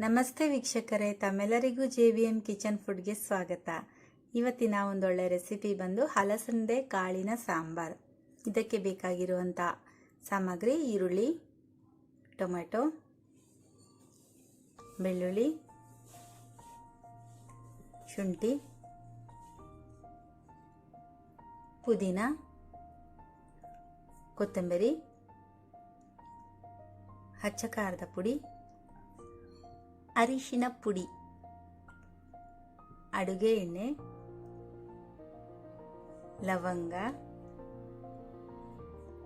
ನಮಸ್ತೆ ವೀಕ್ಷಕರೇ, ತಮ್ಮೆಲ್ಲರಿಗೂ ಜೆ ವಿ ಎಂ ಕಿಚನ್ ಫುಡ್ಗೆ ಸ್ವಾಗತ. ಇವತ್ತಿನ ಒಂದೊಳ್ಳೆ ರೆಸಿಪಿ ಬಂದು ಹಲಸಂದೆ ಕಾಳಿನ ಸಾಂಬಾರ್. ಇದಕ್ಕೆ ಬೇಕಾಗಿರುವಂಥ ಸಾಮಗ್ರಿ ಈರುಳ್ಳಿ, ಟೊಮೆಟೊ, ಬೆಳ್ಳುಳ್ಳಿ, ಶುಂಠಿ, ಪುದೀನ, ಕೊತ್ತಂಬರಿ, ಹಚ್ಚ ಖಾರದ ಪುಡಿ ಅರಿಶಿನ ಪುಡಿ. ಅಡುಗೆ ಎಣ್ಣೆ, ಲವಂಗ,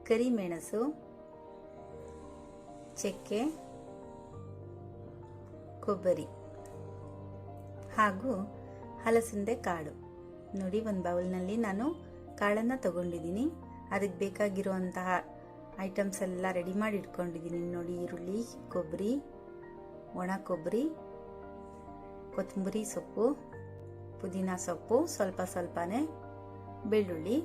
ಕರಿಮೆಣಸು, ಚಕ್ಕೆ, ಕೊಬ್ಬರಿ ಹಾಗೂ ಹಲಸಂದೆ ಕಾಳು. ನೋಡಿ ಒಂದು ಬೌಲ್ನಲ್ಲಿ ನಾನು ಕಾಳನ್ನು ತಗೊಂಡಿದ್ದೀನಿ. ಅದಕ್ಕೆ ಬೇಕಾಗಿರುವಂತಹ ಐಟಮ್ಸ್ ಎಲ್ಲ ರೆಡಿ ಮಾಡಿ ಇಟ್ಕೊಂಡಿದ್ದೀನಿ. ನೋಡಿ, ಈರುಳ್ಳಿ, ಕೊಬ್ಬರಿ ಒಣ ಕೊಬ್ಬರಿ, ಕೊತ್ತಂಬರಿ ಸೊಪ್ಪು, ಪುದೀನ ಸೊಪ್ಪು ಸ್ವಲ್ಪ ಸ್ವಲ್ಪನೇ, ಬೆಳ್ಳುಳ್ಳಿ,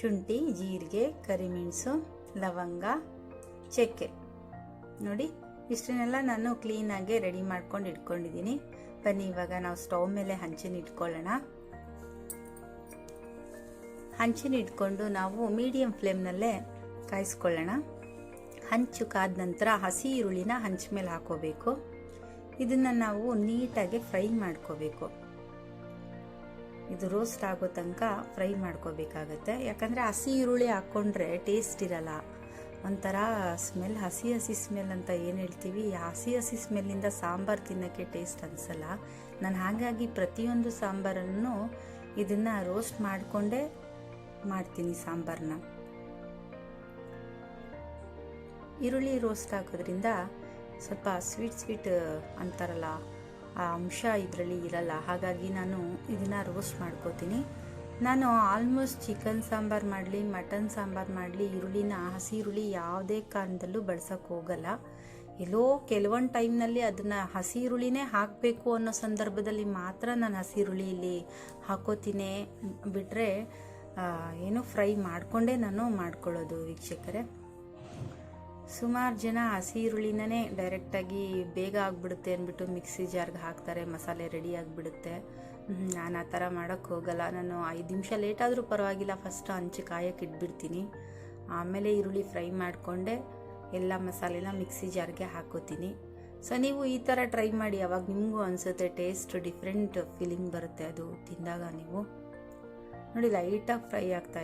ಶುಂಠಿ, ಜೀರಿಗೆ, ಕರಿಮೆಣಸು, ಲವಂಗ, ಚಕ್ಕೆ. ನೋಡಿ, ಇಷ್ಟನ್ನೆಲ್ಲ ನಾನು ಕ್ಲೀನಾಗೆ ರೆಡಿ ಮಾಡ್ಕೊಂಡು ಇಟ್ಕೊಂಡಿದ್ದೀನಿ. ಬನ್ನಿ, ಇವಾಗ ನಾವು ಸ್ಟವ್ ಮೇಲೆ ಹಂಚಿನ ಇಟ್ಕೊಳ್ಳೋಣ. ಹಂಚಿನ ಇಟ್ಕೊಂಡು ನಾವು ಮೀಡಿಯಂ ಫ್ಲೇಮ್ನಲ್ಲೇ ಕಾಯಿಸ್ಕೊಳ್ಳೋಣ. ಹಂಚು ಕಾದ ನಂತರ ಹಸಿ ಈರುಳ್ಳಿನ ಹಂಚ ಮೇಲೆ ಹಾಕೋಬೇಕು. ಇದನ್ನು ನಾವು ನೀಟಾಗಿ ಫ್ರೈ ಮಾಡ್ಕೋಬೇಕು. ಇದು ರೋಸ್ಟ್ ಆಗೋ ತನಕ ಫ್ರೈ ಮಾಡ್ಕೋಬೇಕಾಗತ್ತೆ. ಯಾಕಂದರೆ ಹಸಿ ಈರುಳ್ಳಿ ಹಾಕ್ಕೊಂಡ್ರೆ ಟೇಸ್ಟ್ ಇರಲ್ಲ. ಒಂಥರ ಸ್ಮೆಲ್, ಹಸಿ ಹಸಿ ಸ್ಮೆಲ್ ಅಂತ ಏನು ಹೇಳ್ತೀವಿ? ಹಸಿ ಹಸಿ ಸ್ಮೆಲ್ಲಿಂದ ಸಾಂಬಾರು ತಿನ್ನೋಕ್ಕೆ ಟೇಸ್ಟ್ ಅನಿಸಲ್ಲ. ನಾನು ಹಾಗಾಗಿ ಪ್ರತಿಯೊಂದು ಸಾಂಬಾರನ್ನು ಇದನ್ನು ರೋಸ್ಟ್ ಮಾಡಿಕೊಂಡೇ ಮಾಡ್ತೀನಿ ಸಾಂಬಾರನ್ನ ಈರುಳ್ಳಿ ರೋಸ್ಟ್ ಹಾಕೋದ್ರಿಂದ ಸ್ವಲ್ಪ ಸ್ವೀಟ್ ಸ್ವೀಟ್ ಅಂತಾರಲ್ಲ, ಆ ಅಂಶ ಇದರಲ್ಲಿ ಇರಲ್ಲ. ಹಾಗಾಗಿ ನಾನು ಇದನ್ನು ರೋಸ್ಟ್ ಮಾಡ್ಕೋತೀನಿ. ನಾನು ಆಲ್ಮೋಸ್ಟ್ ಚಿಕನ್ ಸಾಂಬಾರು ಮಾಡಲಿ ಮಟನ್ ಸಾಂಬಾರು ಮಾಡಲಿ, ಈರುಳ್ಳಿನ, ಹಸಿ ಈರುಳ್ಳಿ ಯಾವುದೇ ಕಾರಣದಲ್ಲೂ ಬಳಸೋಕೆ ಹೋಗಲ್ಲ. ಎಲ್ಲೋ ಕೆಲವೊಂದು ಟೈಮ್ನಲ್ಲಿ ಅದನ್ನು ಹಸಿ ಈರುಳ್ಳಿನೇ ಹಾಕಬೇಕು ಅನ್ನೋ ಸಂದರ್ಭದಲ್ಲಿ ಮಾತ್ರ ನಾನು ಹಸಿ ಈರುಳ್ಳಿ ಇಲ್ಲಿ ಹಾಕೋತೀನಿ ಬಿಟ್ಟರೆ ಏನು ಫ್ರೈ ಮಾಡಿಕೊಂಡೇ ನಾನು ಮಾಡ್ಕೊಳ್ಳೋದು ವೀಕ್ಷಕರೇ. ಸುಮಾರು ಜನ ಹಸಿ ಈರುಳ್ಳಿನೇ ಡೈರೆಕ್ಟಾಗಿ ಬೇಗ ಆಗಿಬಿಡುತ್ತೆ ಅಂದ್ಬಿಟ್ಟು ಮಿಕ್ಸಿ ಜಾರ್ಗೆ ಹಾಕ್ತಾರೆ, ಮಸಾಲೆ ರೆಡಿ ಆಗಿಬಿಡುತ್ತೆ. ನಾನು ಆ ಥರ ಮಾಡೋಕ್ಕೆ ಹೋಗಲ್ಲ. ನಾನು ಐದು ನಿಮಿಷ ಲೇಟಾದರೂ ಪರವಾಗಿಲ್ಲ. ಫಸ್ಟ್ ಹಂಚು ಕಾಯಕ್ಕೆ ಇಟ್ಬಿಡ್ತೀನಿ. ಆಮೇಲೆ ಈರುಳ್ಳಿ ಫ್ರೈ ಮಾಡಿಕೊಂಡೆ, ಎಲ್ಲ ಮಸಾಲೆನ ಮಿಕ್ಸಿ ಜಾರ್ಗೆ ಹಾಕೋತೀನಿ. ಸೊ ನೀವು ಈ ಥರ ಟ್ರೈ ಮಾಡಿ, ಅವಾಗ ನಿಮಗೂ ಅನಿಸುತ್ತೆ ಟೇಸ್ಟ್ ಡಿಫ್ರೆಂಟ್ ಫೀಲಿಂಗ್ ಬರುತ್ತೆ ಅದು ತಿಂದಾಗ ನೀವು. ನೋಡಿ ಲೈಟಾಗಿ ಫ್ರೈ ಆಗ್ತಾ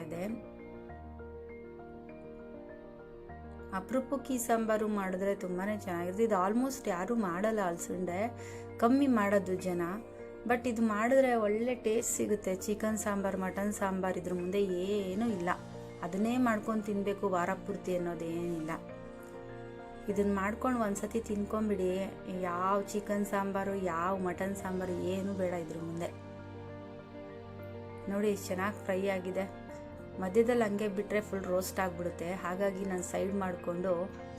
ಅಪರೂಪಕ್ಕೆ ಈ ಸಾಂಬಾರು ಮಾಡಿದ್ರೆ ತುಂಬಾ ಚೆನ್ನಾಗಿರುತ್ತೆ. ಇದು ಆಲ್ಮೋಸ್ಟ್ ಯಾರೂ ಮಾಡಲ್ಲ ಅಲಸಂಡೆ. ಕಮ್ಮಿ ಮಾಡೋದು ಜನ. ಬಟ್ ಇದು ಮಾಡಿದ್ರೆ ಒಳ್ಳೆ ಟೇಸ್ಟ್ ಸಿಗುತ್ತೆ. ಚಿಕನ್ ಸಾಂಬಾರು ಮಟನ್ ಸಾಂಬಾರು ಇದ್ರ ಮುಂದೆ ಏನೂ ಇಲ್ಲ. ಅದನ್ನೇ ಮಾಡ್ಕೊಂಡು ತಿನ್ನಬೇಕು ವಾರ ಪೂರ್ತಿ ಅನ್ನೋದೇನಿಲ್ಲ. ಇದನ್ನು ಮಾಡ್ಕೊಂಡು ಒಂದ್ಸತಿ ತಿನ್ಕೊಂಬಿಡಿ. ಯಾವ ಚಿಕನ್ ಸಾಂಬಾರು, ಯಾವ ಮಟನ್ ಸಾಂಬಾರು ಏನೂ ಬೇಡ ಇದ್ರ ಮುಂದೆ. ನೋಡಿ ಚೆನ್ನಾಗಿ ಫ್ರೈ ಆಗಿದೆ. ಮಧ್ಯದಲ್ಲಿ ಹಂಗೆ ಬಿಟ್ಟರೆ ಫುಲ್ ರೋಸ್ಟ್ ಆಗಿಬಿಡುತ್ತೆ. ಹಾಗಾಗಿ ನಾನು ಸೈಡ್ ಮಾಡಿಕೊಂಡು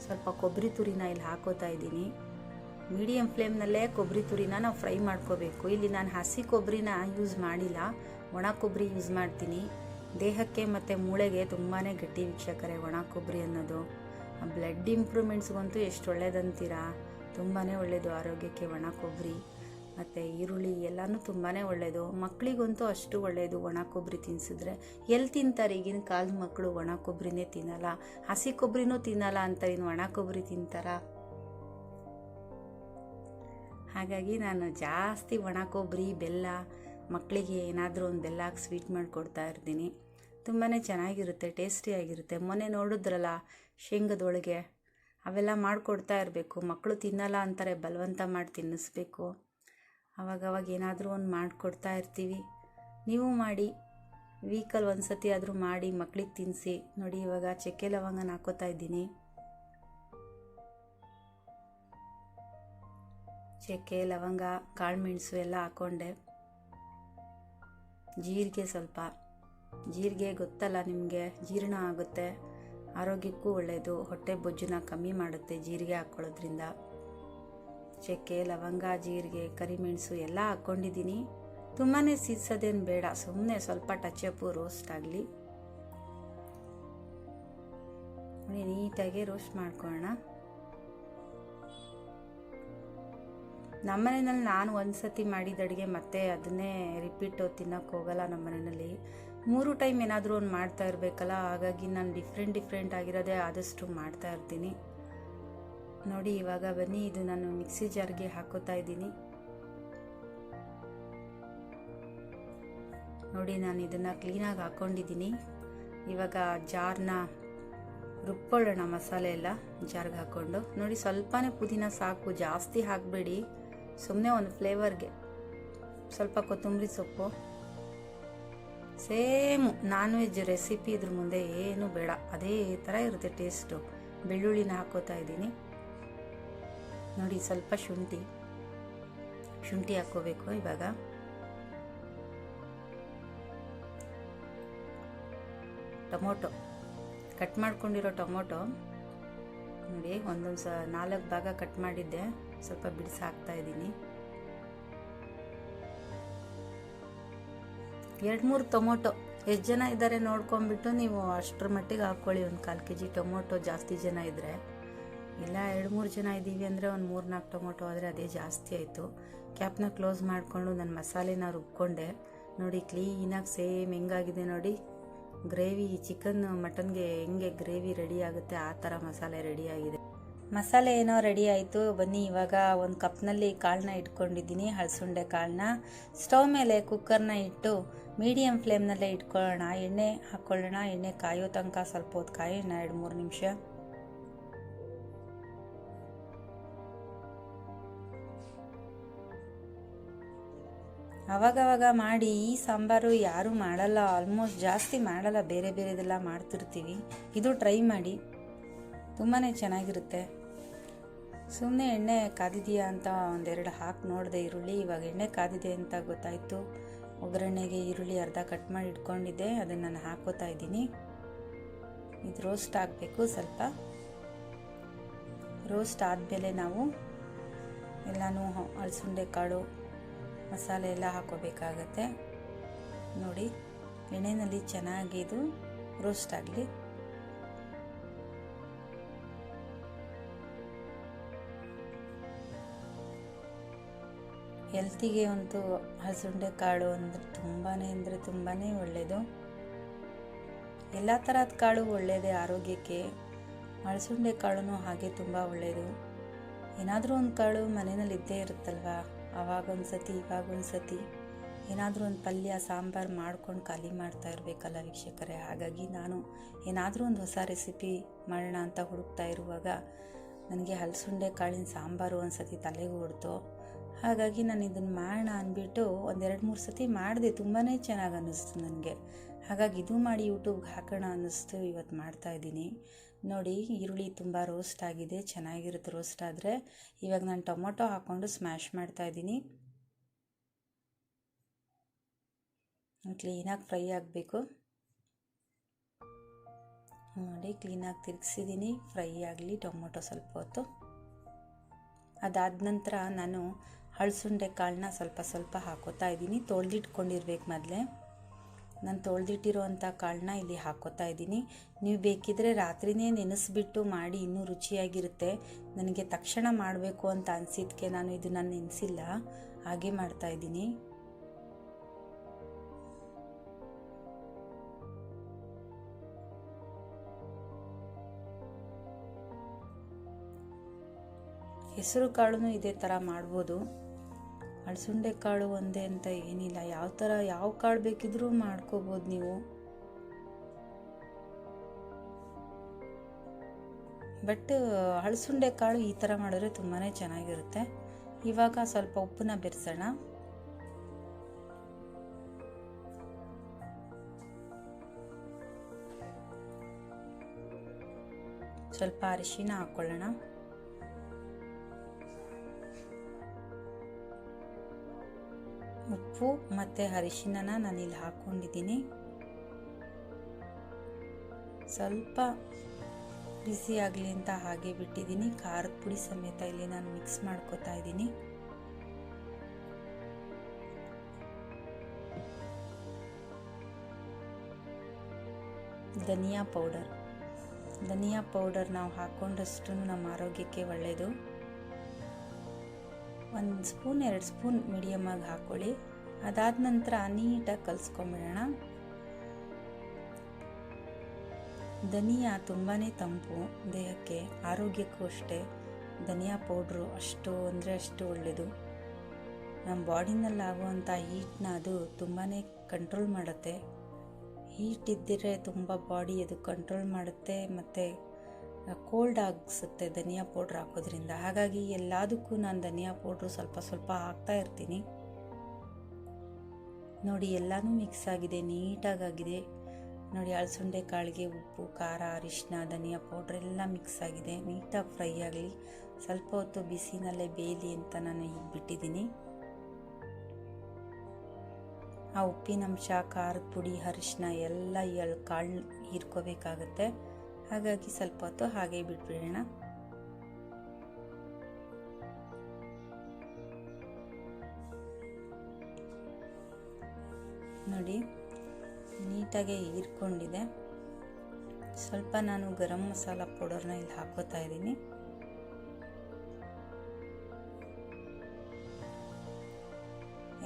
ಸ್ವಲ್ಪ ಕೊಬ್ಬರಿ ತುರಿನ ಇಲ್ಲಿ ಹಾಕೋತಾ ಇದ್ದೀನಿ. ಮೀಡಿಯಮ್ ಫ್ಲೇಮ್ನಲ್ಲೇ ಕೊಬ್ಬರಿ ತುರಿನ ನಾವು ಫ್ರೈ ಮಾಡ್ಕೋಬೇಕು. ಇಲ್ಲಿ ನಾನು ಹಸಿ ಕೊಬ್ಬರಿನ ಯೂಸ್ ಮಾಡಿಲ್ಲ. ಒಣ ಕೊಬ್ಬರಿ ಯೂಸ್ ಮಾಡ್ತೀನಿ. ದೇಹಕ್ಕೆ ಮತ್ತು ಮೂಳೆಗೆ ತುಂಬಾ ಗಟ್ಟಿ ವೀಕ್ಷಕರೇ ಒಣ ಕೊಬ್ಬರಿ ಅನ್ನೋದು. ಬ್ಲಡ್ ಇಂಪ್ರೂವ್ಮೆಂಟ್ಸ್ಗಂತೂ ಎಷ್ಟು ಒಳ್ಳೇದಂತೀರಾ? ತುಂಬಾ ಒಳ್ಳೆಯದು ಆರೋಗ್ಯಕ್ಕೆ ಒಣ ಕೊಬ್ಬರಿ. ಮತ್ತು ಈರುಳ್ಳಿ ಎಲ್ಲನೂ ತುಂಬಾ ಒಳ್ಳೆಯದು ಮಕ್ಕಳಿಗಂತೂ ಅಷ್ಟು ಒಳ್ಳೆಯದು ಒಣ ಕೊಬ್ಬರಿ ತಿನ್ಸಿದ್ರೆ. ಎಲ್ಲಿ ತಿಂತಾರೆ ಈಗಿನ ಕಾಲದ ಮಕ್ಕಳು ಒಣ ಕೊಬ್ಬರಿನೇ ತಿನ್ನಲ್ಲ. ಹಸಿ ಕೊಬ್ಬರಿನೂ ತಿನ್ನಲ್ಲ ಅಂತಾರೆ ಇನ್ನು ಒಣ ಕೊಬ್ಬರಿ ತಿಂತಾರ? ಹಾಗಾಗಿ ನಾನು ಜಾಸ್ತಿ ಒಣ ಕೊಬ್ಬರಿ ಬೆಲ್ಲ ಮಕ್ಕಳಿಗೆ ಏನಾದರೂ ಒಂದು ಬೆಲ್ಲ ಹಾಕಿ ಸ್ವೀಟ್ ಮಾಡಿಕೊಡ್ತಾ ಇರ್ತೀನಿ. ತುಂಬಾ ಚೆನ್ನಾಗಿರುತ್ತೆ ಟೇಸ್ಟಿಯಾಗಿರುತ್ತೆ ಮೊನ್ನೆ ನೋಡಿದ್ರಲ್ಲ ಶೇಂಗದೊಳಗೆ? ಅವೆಲ್ಲ ಮಾಡಿಕೊಡ್ತಾ ಇರಬೇಕು. ಮಕ್ಕಳು ತಿನ್ನಲ್ಲ ಅಂತಾರೆ, ಬಲವಂತ ಮಾಡಿ ತಿನ್ನಿಸ್ಬೇಕು. ಅವಾಗವಾಗ ಏನಾದರೂ ಒಂದು ಮಾಡಿಕೊಡ್ತಾ ಇರ್ತೀವಿ. ನೀವು ಮಾಡಿ. ವೀಕಲ್ಲಿ ಒಂದು ಸತಿ ಆದರೂ ಮಾಡಿ, ಮಕ್ಳಿಗೆ ತಿನ್ನಿಸಿ ನೋಡಿ, ಇವಾಗ ಚಕ್ಕೆ ಲವಂಗನ ಹಾಕೋತಾ ಇದ್ದೀನಿ. ಚಕ್ಕೆ, ಲವಂಗ, ಕಾಳುಮೆಣಸು ಎಲ್ಲ ಹಾಕ್ಕೊಂಡೆ ಜೀರಿಗೆ ಸ್ವಲ್ಪ. ಜೀರಿಗೆ ಗೊತ್ತಲ್ಲ ನಿಮಗೆ? ಜೀರ್ಣ ಆಗುತ್ತೆ. ಆರೋಗ್ಯಕ್ಕೂ ಒಳ್ಳೆಯದು ಹೊಟ್ಟೆ ಬೊಜ್ಜನ್ನ ಕಮ್ಮಿ ಮಾಡುತ್ತೆ ಜೀರಿಗೆ ಹಾಕ್ಕೊಳ್ಳೋದ್ರಿಂದ ಚಕ್ಕೆ, ಲವಂಗ, ಜೀರಿಗೆ, ಕರಿಮೆಣಸು ಎಲ್ಲ ಹಾಕ್ಕೊಂಡಿದ್ದೀನಿ. ತುಂಬಾ ಸಿದ್ಸೋದೇನು ಬೇಡ ಸುಮ್ಮನೆ ಸ್ವಲ್ಪ ಟಚಪ್ಪು ರೋಸ್ಟ್ ಆಗಲಿ. ನೀಟಾಗಿ ರೋಸ್ಟ್ ಮಾಡ್ಕೊಳ್ಳೋಣ. ನಮ್ಮನೆಯಲ್ಲಿ ನಾನು ಒಂದು ಸತಿ ಮಾಡಿದ ಅಡುಗೆ ಮತ್ತೆ ಅದನ್ನೇ ರಿಪೀಟು ತಿನ್ನೋಕ್ಕೆ ಹೋಗಲ್ಲ ನಮ್ಮ ಮನೆಯಲ್ಲಿ ಮೂರು ಟೈಮ್ ಏನಾದರೂ ಒಂದು ಮಾಡ್ತಾ ಇರಬೇಕಲ್ಲ, ಹಾಗಾಗಿ ನಾನು ಡಿಫ್ರೆಂಟ್ ಡಿಫ್ರೆಂಟ್ ಆಗಿರೋದೇ ಆದಷ್ಟು ಮಾಡ್ತಾ ಇರ್ತೀನಿ. ನೋಡಿ, ಇವಾಗ ಬನ್ನಿ, ಇದು ನಾನು ಮಿಕ್ಸಿ ಜಾರ್ಗೆ ಹಾಕೋತಾ ಇದ್ದೀನಿ. ನೋಡಿ, ನಾನು ಇದನ್ನು ಕ್ಲೀನಾಗಿ ಹಾಕ್ಕೊಂಡಿದ್ದೀನಿ ಇವಾಗ ಜಾರ್ನ ರುಬ್ಕೊಳ್ಳೋಣ ಮಸಾಲೆ ಎಲ್ಲ ಜಾರ್ಗೆ ಹಾಕ್ಕೊಂಡು ನೋಡಿ, ಸ್ವಲ್ಪನೇ ಪುದೀನ ಸಾಕು, ಜಾಸ್ತಿ ಹಾಕಬೇಡಿ. ಸುಮ್ಮನೆ ಒಂದು ಫ್ಲೇವರ್ಗೆ. ಸ್ವಲ್ಪ ಕೊತ್ತಂಬರಿ ಸೊಪ್ಪು. ಸೇಮ್ ನಾನ್ ವೆಜ್ ರೆಸಿಪಿ ಇದ್ರ ಮುಂದೆ ಏನು ಬೇಡ. ಅದೇ ಥರ ಇರುತ್ತೆ ಟೇಸ್ಟು. ಬೆಳ್ಳುಳ್ಳಿನ ಹಾಕೋತಾ ಇದ್ದೀನಿ. ನೋಡಿ, ಸ್ವಲ್ಪ ಶುಂಠಿ. ಶುಂಠಿ ಹಾಕ್ಕೋಬೇಕು ಇವಾಗ. ಟೊಮೊಟೊ. ಕಟ್ ಮಾಡ್ಕೊಂಡಿರೋ ಟೊಮೊಟೊ. ನೋಡಿ, ಒಂದೊಂದು ಸ, ನಾಲ್ಕು ಭಾಗ ಕಟ್ ಮಾಡಿದ್ದೆ. ಸ್ವಲ್ಪ ಬಿಡಿಸಿ ಹಾಕ್ತಾ ಇದ್ದೀನಿ. ಎರಡು ಮೂರು ಟೊಮೊಟೊ. ಎಷ್ಟು ಜನ ಇದ್ದಾರೆ ನೋಡ್ಕೊಂಬಿಟ್ಟು ನೀವು ಅಷ್ಟರ ಮಟ್ಟಿಗೆ ಹಾಕ್ಕೊಳ್ಳಿ. ಒಂದು ಕಾಲು ಕೆ ಜಿ ಟೊಮೊಟೊ ಜಾಸ್ತಿ ಜನ ಇದ್ದರೆ ಇಲ್ಲ, ಎರಡು ಮೂರು ಜನ ಇದ್ದೀವಿ ಅಂದರೆ ಒಂದು ಮೂರು ನಾಲ್ಕು ಟೊಮೊಟೊ ಆದರೆ ಅದೇ ಜಾಸ್ತಿ ಆಯಿತು. ಕ್ಯಾಪ್ನ ಕ್ಲೋಸ್ ಮಾಡಿಕೊಂಡು ನಾನು ಮಸಾಲೆನ ರುಬ್ಕೊಂಡೆ. ನೋಡಿ, ಕ್ಲೀನಾಗಿ ಸೇಮ್ ಹೆಂಗಾಗಿದೆ ನೋಡಿ. ಗ್ರೇವಿ, ಚಿಕನ್, ಮಟನ್ಗೆ ಹೆಂಗೆ ಗ್ರೇವಿ ರೆಡಿ ಆಗುತ್ತೆ, ಆ ಥರ ಮಸಾಲೆ ಆಗಿದೆ. ಮಸಾಲೆ ಏನೋ ರೆಡಿ ಆಯಿತು. ಬನ್ನಿ, ಇವಾಗ ಒಂದು ಕಪ್ನಲ್ಲಿ ಕಾಳನ್ನ ಇಟ್ಕೊಂಡಿದ್ದೀನಿ, ಹಳಸುಂಡೆ ಕಾಳನ್ನ ಸ್ಟವ್ ಮೇಲೆ ಕುಕ್ಕರ್ನ ಇಟ್ಟು ಮೀಡಿಯಮ್ ಫ್ಲೇಮ್ನಲ್ಲೇ ಇಟ್ಕೊಳ್ಳೋಣ. ಎಣ್ಣೆ ಹಾಕ್ಕೊಳ್ಳೋಣ ಎಣ್ಣೆ ಕಾಯೋ ತನಕ ಸ್ವಲ್ಪ ಹೊತ್ತು ಕಾಯೋಣ ಎರಡು ಮೂರು ನಿಮಿಷ. ಅವಾಗವಾಗ ಮಾಡಿ ಈ ಸಾಂಬಾರು ಯಾರೂ ಮಾಡಲ್ಲ ಆಲ್ಮೋಸ್ಟ್ ಜಾಸ್ತಿ ಮಾಡಲ್ಲ, ಬೇರೆ ಬೇರೆದೆಲ್ಲ ಮಾಡ್ತಿರ್ತೀವಿ. ಇದು ಟ್ರೈ ಮಾಡಿ. ತುಂಬಾ ಚೆನ್ನಾಗಿರುತ್ತೆ. ಸುಮ್ಮನೆ ಎಣ್ಣೆ ಕಾದಿದೆಯಾ ಅಂತ ಒಂದೆರಡು ಹಾಕಿ ನೋಡಿದೆ ಈರುಳ್ಳಿ. ಇವಾಗ ಎಣ್ಣೆ ಕಾದಿದೆ ಅಂತ ಗೊತ್ತಾಯಿತು. ಒಗ್ಗರಣೆಗೆ ಈರುಳ್ಳಿ ಅರ್ಧ ಕಟ್ ಮಾಡಿ ಇಟ್ಕೊಂಡಿದ್ದೆ. ಅದನ್ನು ನಾನು ಹಾಕೋತಾ ಇದ್ದೀನಿ. ಇದು ರೋಸ್ಟ್ ಆಗಬೇಕು ಸ್ವಲ್ಪ. ರೋಸ್ಟ್ ಆದಮೇಲೆ ನಾವು ಎಲ್ಲನೂ ಅಲಸಂದೆ ಕಾಳು ಮಸಾಲೆ ಎಲ್ಲ ಹಾಕೋಬೇಕಾಗತ್ತೆ. ನೋಡಿ ಎಣ್ಣೆಯಲ್ಲಿ ಚೆನ್ನಾಗಿ ಇದು ರೋಸ್ಟ್ ಆಗಲಿ. ಹೆಲ್ತಿಗೆ ಅಂತೂ ಹಸುಂಡೆ ಕಾಳು ಅಂದರೆ ತುಂಬಾ ಅಂದರೆ ತುಂಬಾ ಒಳ್ಳೆಯದು ಎಲ್ಲ ಥರದ ಕಾಳು ಒಳ್ಳೆಯದೇ ಆರೋಗ್ಯಕ್ಕೆ. ಹಳಸುಂಡೆ ಕಾಳು ಹಾಗೆ ತುಂಬ ಒಳ್ಳೆಯದು ಏನಾದರೂ ಒಂದು ಕಾಳು ಮನೆಯಲ್ಲಿ ಇದ್ದೇ ಇರುತ್ತಲ್ವ? ಆವಾಗ ಒಂದು ಸತಿ ಇವಾಗ ಒಂದು ಸತಿ ಏನಾದರೂ ಒಂದು ಪಲ್ಯ, ಸಾಂಬಾರು ಮಾಡ್ಕೊಂಡು ಖಾಲಿ ಮಾಡ್ತಾ ಇರಬೇಕಲ್ಲ ವೀಕ್ಷಕರೇ. ಹಾಗಾಗಿ ನಾನು ಏನಾದರೂ ಒಂದು ಹೊಸ ರೆಸಿಪಿ ಮಾಡೋಣ ಅಂತ ಹುಡುಕ್ತಾ ಇರುವಾಗ ನನಗೆ ಹಲಸುಂಡೆ ಕಾಳಿನ ಸಾಂಬಾರು ಒಂದು ಸತಿ ತಲೆಗೆ ಹೊಡ್ತು ಹಾಗಾಗಿ ನಾನು ಇದನ್ನು ಮಾಡೋಣ ಅಂದ್ಬಿಟ್ಟು ಒಂದೆರಡು ಮೂರು ಸತಿ ಮಾಡಿದೆ. ತುಂಬಾ ಚೆನ್ನಾಗಿ ಅನ್ನಿಸ್ತು ನನಗೆ. ಹಾಗಾಗಿ ಇದು ಮಾಡಿ ಯೂಟ್ಯೂಬ್ಗೆ ಹಾಕೋಣ ಅನ್ನಿಸ್ತು ಇವತ್ತು ಮಾಡ್ತಾಯಿದ್ದೀನಿ ನೋಡಿ, ಈರುಳ್ಳಿ ತುಂಬ ರೋಸ್ಟ್ ಆಗಿದೆ, ಚೆನ್ನಾಗಿರುತ್ತೆ ರೋಸ್ಟ್ ಆದರೆ. ಇವಾಗ ನಾನು ಟೊಮೊಟೊ ಹಾಕ್ಕೊಂಡು ಸ್ಮ್ಯಾಶ್ ಮಾಡ್ತಾಯಿದ್ದೀನಿ ಕ್ಲೀನಾಗಿ ಫ್ರೈ ಆಗಬೇಕು. ನೋಡಿ ಕ್ಲೀನಾಗಿ ತಿರುಗಿಸಿದ್ದೀನಿ. ಫ್ರೈ ಆಗಲಿ, ಟೊಮೊಟೊ ಸ್ವಲ್ಪ ಹೊತ್ತು. ಅದಾದ ನಂತರ ನಾನು ಹಳಸುಂಡೆ ಕಾಳನ್ನ ಸ್ವಲ್ಪ ಸ್ವಲ್ಪ ಹಾಕೋತಾ ಇದ್ದೀನಿ. ತೊಳೆದಿಟ್ಕೊಂಡಿರ್ಬೇಕು ಮೊದಲೇ. ನಾನು ತೊಳೆದಿಟ್ಟಿರೋ ಅಂಥ ಕಾಳನ್ನ ಇಲ್ಲಿ ಹಾಕೋತಾ ಇದ್ದೀನಿ. ನೀವು ಬೇಕಿದ್ರೆ ರಾತ್ರಿನೇ ನೆನೆಸ್ಬಿಟ್ಟು ಮಾಡಿ, ಇನ್ನೂ ರುಚಿಯಾಗಿರುತ್ತೆ. ನನಗೆ ತಕ್ಷಣ ಮಾಡಬೇಕು ಅಂತ ಅನಿಸಿದ್ಕೆ ನಾನು ಇದನ್ನು ನೆನೆಸಿಲ್ಲ. ಹಾಗೆ ಮಾಡ್ತಾ ಇದ್ದೀನಿ. ಹೆಸರು ಕಾಳು ಇದೇ ಥರ ಮಾಡ್ಬೋದು. ಅಳಸುಂಡೆ ಕಾಳು ಒಂದೇ ಅಂತ ಏನಿಲ್ಲ. ಯಾವ ಥರ ಯಾವ ಕಾಳು ಬೇಕಿದ್ರೂ ಮಾಡ್ಕೋಬೋದು ನೀವು. ಬಟ್ ಹಳಸುಂಡೆ ಕಾಳು ಈ ಥರ ಮಾಡಿದ್ರೆ ತುಂಬಾ ಚೆನ್ನಾಗಿರುತ್ತೆ. ಇವಾಗ ಸ್ವಲ್ಪ ಉಪ್ಪನ್ನ ಬೆರೆಸೋಣ. ಸ್ವಲ್ಪ ಅರಿಶಿನ ಹಾಕ್ಕೊಳ್ಳೋಣ ಉಪ್ಪು ಮತ್ತು ಅರಿಶಿನ ನಾನಿಲ್ಲಿ ಹಾಕ್ಕೊಂಡಿದ್ದೀನಿ. ಸ್ವಲ್ಪ ಬಿಸಿ ಆಗಲಿ ಅಂತ ಹಾಗೆ ಬಿಟ್ಟಿದ್ದೀನಿ. ಖಾರದ ಪುಡಿ ಸಮೇತ ಇಲ್ಲಿ ನಾನು ಮಿಕ್ಸ್ ಮಾಡ್ಕೋತಾ ಇದ್ದೀನಿ. ಧನಿಯಾ ಪೌಡರ್. ಧನಿಯಾ ಪೌಡರ್ ನಾವು ಹಾಕ್ಕೊಂಡಷ್ಟು ನಮ್ಮ ಆರೋಗ್ಯಕ್ಕೆ ಒಳ್ಳೆಯದು ಒಂದು ಸ್ಪೂನ್, ಎರಡು ಸ್ಪೂನ್ ಮೀಡಿಯಮಾಗಿ ಹಾಕ್ಕೊಳ್ಳಿ ಅದಾದ ನಂತರ ನೀಟಾಗಿ ಕಲಿಸ್ಕೊಂಬಿಡೋಣ. ಧನಿಯಾ ತುಂಬಾ ತಂಪು, ದೇಹಕ್ಕೆ ಆರೋಗ್ಯಕ್ಕೂ ಅಷ್ಟೇ. ಧನಿಯಾ ಪೌಡ್ರು ಅಷ್ಟು ಅಂದರೆ ಅಷ್ಟು ಒಳ್ಳೆಯದು ನಮ್ಮ ಬಾಡಿನಲ್ಲಿ ಆಗುವಂಥ ಹೀಟ್ನ ಅದು ತುಂಬಾ ಕಂಟ್ರೋಲ್ ಮಾಡುತ್ತೆ. ಹೀಟ್ ಇದ್ದರೆ ತುಂಬ ಬಾಡಿ ಅದು ಕಂಟ್ರೋಲ್ ಮಾಡುತ್ತೆ, ಮತ್ತು ಕೋಲ್ಡ್ ಆಗಿಸುತ್ತೆ ಧನಿಯಾ ಪೌಡ್ರ್ ಹಾಕೋದ್ರಿಂದ. ಹಾಗಾಗಿ ಎಲ್ಲದಕ್ಕೂ ನಾನು ಧನಿಯಾ ಪೌಡ್ರು ಸ್ವಲ್ಪ ಸ್ವಲ್ಪ ಹಾಕ್ತಾ ಇರ್ತೀನಿ. ನೋಡಿ, ಎಲ್ಲನೂ ಮಿಕ್ಸ್ ಆಗಿದೆ ನೀಟಾಗಾಗಿದೆ ನೋಡಿ ಅಳಸಂಡೆ ಕಾಳಿಗೆ, ಉಪ್ಪು, ಖಾರ ಅರಿಶಿನ ಧನಿಯಾ ಪೌಡ್ರ್ ಎಲ್ಲ ಮಿಕ್ಸ್ ಆಗಿದೆ. ನೀಟಾಗಿ ಫ್ರೈ ಆಗಲಿ. ಸ್ವಲ್ಪ ಹೊತ್ತು ಬಿಸಿನಲ್ಲೇ ಬೇಯಲಿ ಅಂತ ನಾನು ಈಗ ಬಿಟ್ಟಿದ್ದೀನಿ. ಆ ಉಪ್ಪಿನಂಶ, ಖಾರದ ಪುಡಿ ಅರಿಶಿನ ಎಲ್ಲ ಎಳ್ ಕಾಳು ಹೀರ್ಕೋಬೇಕಾಗತ್ತೆ. ಹಾಗಾಗಿ ಸ್ವಲ್ಪ ಹೊತ್ತು ಹಾಗೆ ಬಿಟ್ಬಿಡೋಣ ನೋಡಿ, ನೀಟಾಗಿ ಹೀರ್ಕೊಂಡಿದೆ. ಸ್ವಲ್ಪ ನಾನು ಗರಂ ಮಸಾಲ ಪೌಡರ್ನ ಇಲ್ಲಿ ಹಾಕೋತಾ ಇದ್ದೀನಿ.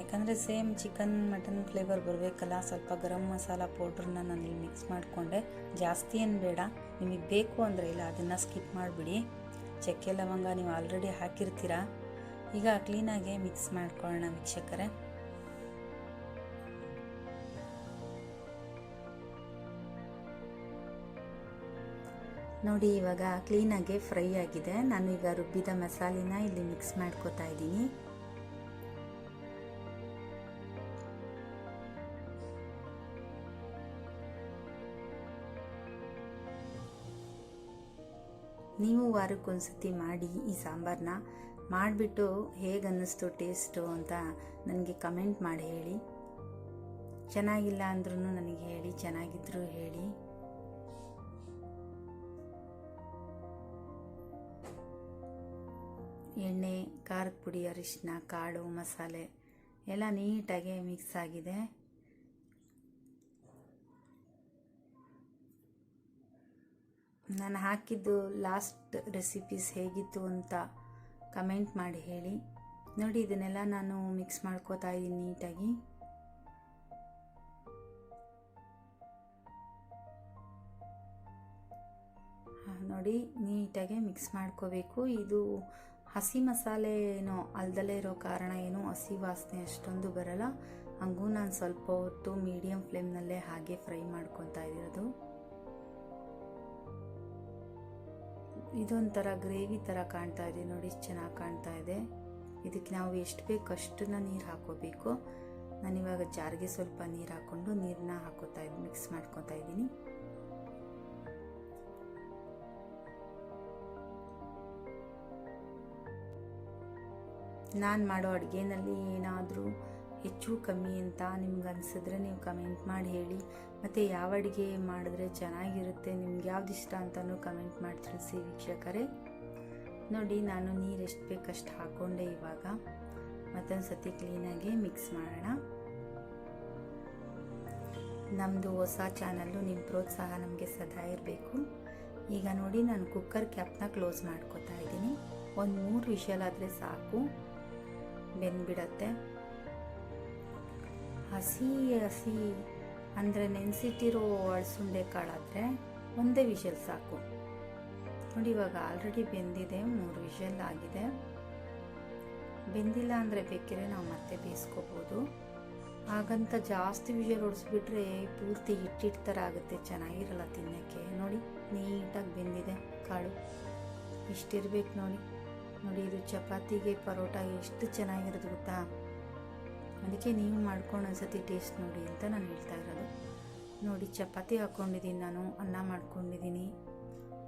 ಯಾಕಂದರೆ ಸೇಮ್ ಚಿಕನ್, ಮಟನ್ ಫ್ಲೇವರ್ ಬರಬೇಕಲ್ಲ, ಸ್ವಲ್ಪ ಗರಂ ಮಸಾಲ ಪೌಡ್ರನ್ನ ನಾನು ಇಲ್ಲಿ ಮಿಕ್ಸ್ ಮಾಡಿಕೊಂಡೆ. ಜಾಸ್ತಿ ಏನು ಬೇಡ, ನಿಮಗೆ ಬೇಕು ಅಂದರೆ ಇಲ್ಲ, ಅದನ್ನು ಸ್ಕಿಪ್ ಮಾಡಿಬಿಡಿ. ಚಕ್ಕೆ ಲವಂಗ ನೀವು ಆಲ್ರೆಡಿ ಹಾಕಿರ್ತೀರ? ಈಗ ಕ್ಲೀನಾಗೆ ಮಿಕ್ಸ್ ಮಾಡ್ಕೊಳ್ಳೋಣ ವೀಕ್ಷಕರೇ. ನೋಡಿ, ಇವಾಗ ಕ್ಲೀನಾಗೆ ಫ್ರೈ ಆಗಿದೆ. ನಾನು ಈಗ ರುಬ್ಬಿದ ಮಸಾಲಿನ ಇಲ್ಲಿ ಮಿಕ್ಸ್ ಮಾಡ್ಕೋತಾ ಇದ್ದೀನಿ. ನೀವು ವಾರಕ್ಕೊಂದ್ಸತಿ ಮಾಡಿ ಈ ಸಾಂಬಾರನ್ನ ಮಾಡಿಬಿಟ್ಟು ಹೇಗೆ ಅನ್ನಿಸ್ತು ಟೇಸ್ಟು ಅಂತ ನನಗೆ ಕಮೆಂಟ್ ಮಾಡಿ ಹೇಳಿ. ಚೆನ್ನಾಗಿಲ್ಲ ಅಂದ್ರೂ ನನಗೆ ಹೇಳಿ, ಚೆನ್ನಾಗಿದ್ರು ಹೇಳಿ. ಎಣ್ಣೆ, ಖಾರದ ಪುಡಿ ಅರಿಶಿನ ಕಾಳು, ಮಸಾಲೆ ಎಲ್ಲ ನೀಟಾಗಿ ಮಿಕ್ಸ್ ಆಗಿದೆ. ನಾನು ಹಾಕಿದ್ದು ಲಾಸ್ಟ್ ರೆಸಿಪೀಸ್ ಹೇಗಿತ್ತು ಅಂತ ಕಮೆಂಟ್ ಮಾಡಿ ಹೇಳಿ. ನೋಡಿ, ಇದನ್ನೆಲ್ಲ ನಾನು ಮಿಕ್ಸ್ ಮಾಡ್ಕೋತಾ ಇದ್ದೀನಿ ನೀಟಾಗಿ. ನೋಡಿ, ನೀಟಾಗಿ ಮಿಕ್ಸ್ ಮಾಡ್ಕೋಬೇಕು. ಇದು ಹಸಿ ಮಸಾಲೆ ಏನೋ ಅಲ್ದಲೇ ಇರೋ ಕಾರಣ ಏನು ಹಸಿ ವಾಸನೆ ಅಷ್ಟೊಂದು ಬರಲ್ಲ. ಹಂಗೂ ನಾನು ಸ್ವಲ್ಪ ಹೊತ್ತು ಮೀಡಿಯಮ್ ಫ್ಲೇಮ್ನಲ್ಲೇ ಹಾಗೆ ಫ್ರೈ ಮಾಡ್ಕೊತಾ ಇರೋದು. ಇದೊಂಥರ ಗ್ರೇವಿ ಥರ ಕಾಣ್ತಾ ಇದೆ ನೋಡಿ ಚೆನ್ನಾಗಿ ಕಾಣ್ತಾ ಇದೆ. ಇದಕ್ಕೆ ನಾವು ಎಷ್ಟು ಬೇಕು ಅಷ್ಟನ್ನ ನೀರು ಹಾಕೋಬೇಕು. ನಾನಿವಾಗ ಜಾರಿಗೆ ಸ್ವಲ್ಪ ನೀರು ಹಾಕ್ಕೊಂಡು ನೀರನ್ನ ಹಾಕೋತಾ ಇದ್ದೀನಿ ಮಿಕ್ಸ್ ಮಾಡ್ಕೊತಾ ಇದ್ದೀನಿ. ನಾನು ಮಾಡೋ ಅಡುಗೆನಲ್ಲಿ ಏನಾದರೂ ಹೆಚ್ಚು ಕಮ್ಮಿ ಅಂತ ನಿಮ್ಗೆ ಅನಿಸಿದ್ರೆ ನೀವು ಕಮೆಂಟ್ ಮಾಡಿ ಹೇಳಿ. ಮತ್ತು ಯಾವ ಅಡುಗೆ ಮಾಡಿದ್ರೆ ಚೆನ್ನಾಗಿರುತ್ತೆ, ನಿಮ್ಗೆ ಯಾವ್ದು ಇಷ್ಟ ಅಂತಲೂ ಕಮೆಂಟ್ ಮಾಡಿ ತಿಳಿಸಿ ವೀಕ್ಷಕರೇ. ನೋಡಿ, ನಾನು ನೀರು ಎಷ್ಟು ಬೇಕಷ್ಟು ಹಾಕ್ಕೊಂಡೆ ಇವಾಗ. ಮತ್ತೊಂದು ಸತಿ ಕ್ಲೀನಾಗಿ ಮಿಕ್ಸ್ ಮಾಡೋಣ. ನಮ್ಮದು ಹೊಸ ಚಾನಲ್ಲು ನಿಮ್ಮ ಪ್ರೋತ್ಸಾಹ ನಮಗೆ ಸದಾ ಇರಬೇಕು. ಈಗ ನೋಡಿ, ನಾನು ಕುಕ್ಕರ್ ಕ್ಯಾಪ್ನ ಕ್ಲೋಸ್ ಮಾಡ್ಕೋತಾ ಇದ್ದೀನಿ. ಒಂದು ಮೂರು ವಿಷಲ್ ಆದರೆ ಸಾಕು. ಬೆಂದ್ಬಿಡತ್ತೆ. ಹಸಿ ಹಸಿ ಅಂದರೆ ನೆನೆಸಿಟ್ಟಿರೋ ಅಳಸುಂಡೆ ಕಾಳಾದರೆ ಒಂದೇ ವಿಷಲ್ ಸಾಕು. ನೋಡಿ ಇವಾಗ ಆಲ್ರೆಡಿ ಬೆಂದಿದೆ, ಮೂರು ವಿಷಲ್ ಆಗಿದೆ. ಬೆಂದಿಲ್ಲ ಅಂದರೆ ಬೇಕಿದ್ರೆ ನಾವು ಮತ್ತೆ ಬೇಯಿಸ್ಕೋಬೋದು. ಹಾಗಂತ ಜಾಸ್ತಿ ವಿಷಲ್ ಹೊಡಿಸ್ಬಿಟ್ರೆ ಪೂರ್ತಿ ಹಿಟ್ಟಿಟ್ಟು ಥರ ಆಗುತ್ತೆ, ಚೆನ್ನಾಗಿರಲ್ಲ ತಿನ್ನೋಕ್ಕೆ. ನೋಡಿ, ನೀಟಾಗಿ ಬೆಂದಿದೆ ಕಾಳು. ಇಷ್ಟಿರ್ಬೇಕು ನೋಡಿ. ನೋಡಿ, ಇದು ಚಪಾತಿಗೆ ಪರೋಟ ಎಷ್ಟು ಚೆನ್ನಾಗಿರೋದು ಗೊತ್ತಾ? ಅದಕ್ಕೆ ನೀವು ಮಾಡ್ಕೊಂಡು ಒಂದ್ಸತಿ ಟೇಸ್ಟ್ ನೋಡಿ ಅಂತ ನಾನು ಹೇಳ್ತಾ ಇರೋದು. ನೋಡಿ, ಚಪಾತಿ ಹಾಕ್ಕೊಂಡಿದ್ದೀನಿ ನಾನು, ಅನ್ನ ಮಾಡ್ಕೊಂಡಿದ್ದೀನಿ.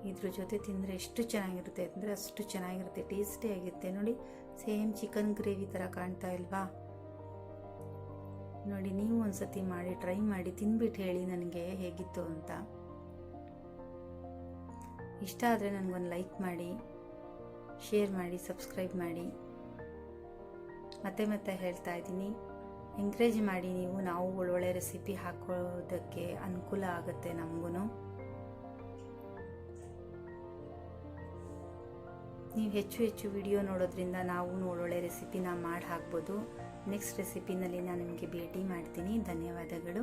ಇದ್ರ ಜೊತೆ ತಿಂದರೆ ಎಷ್ಟು ಚೆನ್ನಾಗಿರುತ್ತೆ ಅಂದರೆ ಅಷ್ಟು ಚೆನ್ನಾಗಿರುತ್ತೆ, ಟೇಸ್ಟಿ ಆಗಿರುತ್ತೆ. ನೋಡಿ, ಸೇಮ್ ಚಿಕನ್ ಗ್ರೇವಿ ಥರ ಕಾಣ್ತಾ ಇಲ್ವಾ? ನೋಡಿ, ನೀವು ಒಂದ್ಸತಿ ಮಾಡಿ, ಟ್ರೈ ಮಾಡಿ, ತಿನ್ಬಿಟ್ಟು ಹೇಳಿ ನನಗೆ ಹೇಗಿತ್ತು ಅಂತ. ಇಷ್ಟ ಆದರೆ ನನಗೊಂದು ಲೈಕ್ ಮಾಡಿ, ಶೇರ್ ಮಾಡಿ, ಸಬ್ಸ್ಕ್ರೈಬ್ ಮಾಡಿ. ಮತ್ತೆ ಮತ್ತೆ ಹೇಳ್ತಾ ಇದ್ದೀನಿ. ಎಂಕರೇಜ್ ಮಾಡಿ ನೀವು ನಾವು ಒಳ್ಳೊಳ್ಳೆ ರೆಸಿಪಿ ಹಾಕೋದಕ್ಕೆ ಅನುಕೂಲ ಆಗುತ್ತೆ ನಮಗೂ ನೀವು ಹೆಚ್ಚು ಹೆಚ್ಚು ವಿಡಿಯೋ ನೋಡೋದ್ರಿಂದ ನಾವು ಒಳ್ಳೊಳ್ಳೆ ರೆಸಿಪಿನ ಮಾಡಿ ಹಾಕ್ಬೋದು ನೆಕ್ಸ್ಟ್ ರೆಸಿಪಿನಲ್ಲಿ ನಾನು ನಿಮಗೆ ಭೇಟಿ ಮಾಡ್ತೀನಿ. ಧನ್ಯವಾದಗಳು.